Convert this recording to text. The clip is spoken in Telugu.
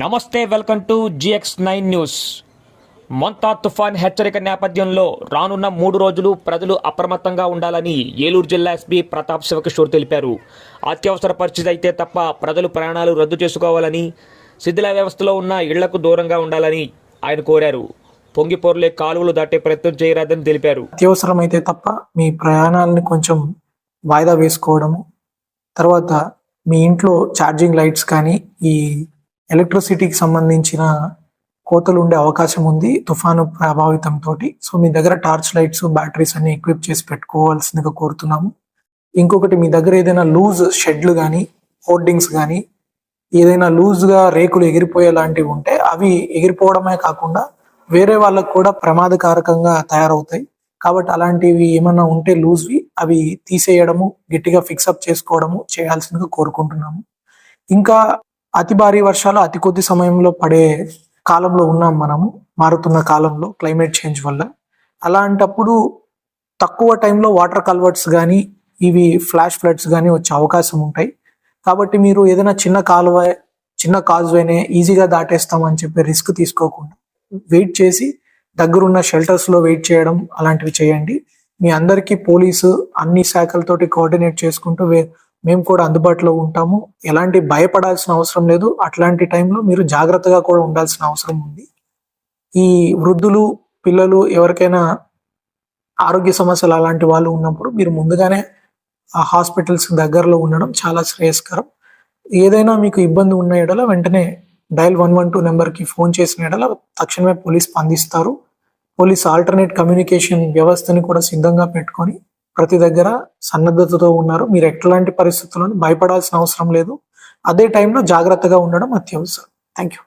నమస్తే welcome to GX nine news. Montha తుఫాన్ హెచ్చరిక నేపథ్యంలో రానున్న మూడు రోజులు ప్రజలు అప్రమత్తంగా ఉండాలని ఏలూరు జిల్లా ఎస్పీ ప్రతాప్ శివకిషోర్ తెలిపారు. అత్యవసర పరిస్థితి అయితే తప్ప ప్రజలు ప్రయాణాలు రద్దు చేసుకోవాలని శిథిల వ్యవస్థలో ఉన్న ఇళ్ళకు దూరంగా ఉండాలని ఆయన కోరారు. పొంగిపోర్లే కాలువలు దాటే ప్రయత్నం చేయరాదని తెలిపారు. అత్యవసరమైతే తప్ప మీ ప్రయాణాలను కొంచెం వాయిదా వేసుకోవడము తర్వాత మీ ఇంట్లో ఛార్జింగ్ లైట్స్ కానీ ఈ ఎలక్ట్రిసిటీకి సంబంధించిన కోతలు ఉండే అవకాశం ఉంది తుఫాను ప్రభావితంతో సో మీ దగ్గర టార్చ్ లైట్స్ బ్యాటరీస్ అన్ని ఎక్విప్ చేసి పెట్టుకోవాల్సిందిగా కోరుతున్నాము. ఇంకొకటి మీ దగ్గర ఏదైనా లూజ్ షెడ్లు కానీ హోర్డింగ్స్ కానీ ఏదైనా లూజ్గా రేకులు ఎగిరిపోయే లాంటివి ఉంటే అవి ఎగిరిపోవడమే కాకుండా వేరే వాళ్ళకు కూడా ప్రమాదకారకంగా తయారవుతాయి. కాబట్టి అలాంటివి ఏమన్నా ఉంటే లూజ్వి అవి తీసేయడము గట్టిగా ఫిక్సప్ చేసుకోవడము చేయాల్సిందిగా కోరుకుంటున్నాము. ఇంకా అతి భారీ వర్షాలు అతి కొద్ది సమయంలో పడే కాలంలో ఉన్నాం మనము మారుతున్న కాలంలో క్లైమేట్ చేంజ్ వల్ల. అలాంటప్పుడు తక్కువ టైంలో వాటర్ కల్వర్ట్స్ కానీ ఇవి ఫ్లాష్ ఫ్లడ్స్ కానీ వచ్చే అవకాశం ఉంటాయి. కాబట్టి మీరు ఏదైనా చిన్న కాలువ చిన్న కాజ్వేనే ఈజీగా దాటేస్తామని చెప్పి రిస్క్ తీసుకోకుండా వెయిట్ చేసి దగ్గరున్న షెల్టర్స్లో వెయిట్ చేయడం అలాంటివి చేయండి. మీ అందరికీ పోలీసు అన్ని శాఖలతోటి కోఆర్డినేట్ చేసుకుంటూ వే- మేము కూడా అందుబాటులో ఉంటాము. ఎలాంటి భయపడాల్సిన అవసరం లేదు. అట్లాంటి టైంలో మీరు జాగ్రత్తగా కూడా ఉండాల్సిన అవసరం ఉంది. ఈ వృద్ధులు పిల్లలు ఎవరికైనా ఆరోగ్య సమస్యలు అలాంటి వాళ్ళు ఉన్నప్పుడు మీరు ముందుగానే ఆ హాస్పిటల్స్ దగ్గరలో ఉండడం చాలా శ్రేయస్కరం. ఏదైనా మీకు ఇబ్బంది ఉన్న ఎడల వెంటనే డయల్ వన్ వన్ టూ నెంబర్కి ఫోన్ చేసిన ఎడల తక్షణమే పోలీస్ స్పందిస్తారు. పోలీస్ ఆల్టర్నేట్ కమ్యూనికేషన్ వ్యవస్థని కూడా సిద్ధంగా పెట్టుకొని ప్రతి దగ్గర సన్నద్ధతతో ఉన్నారు. మీరు ఎట్లాంటి పరిస్థితులను భయపడాల్సిన అవసరం లేదు. అదే టైంలో జాగ్రత్తగా ఉండడం అత్యవసరం. Thank you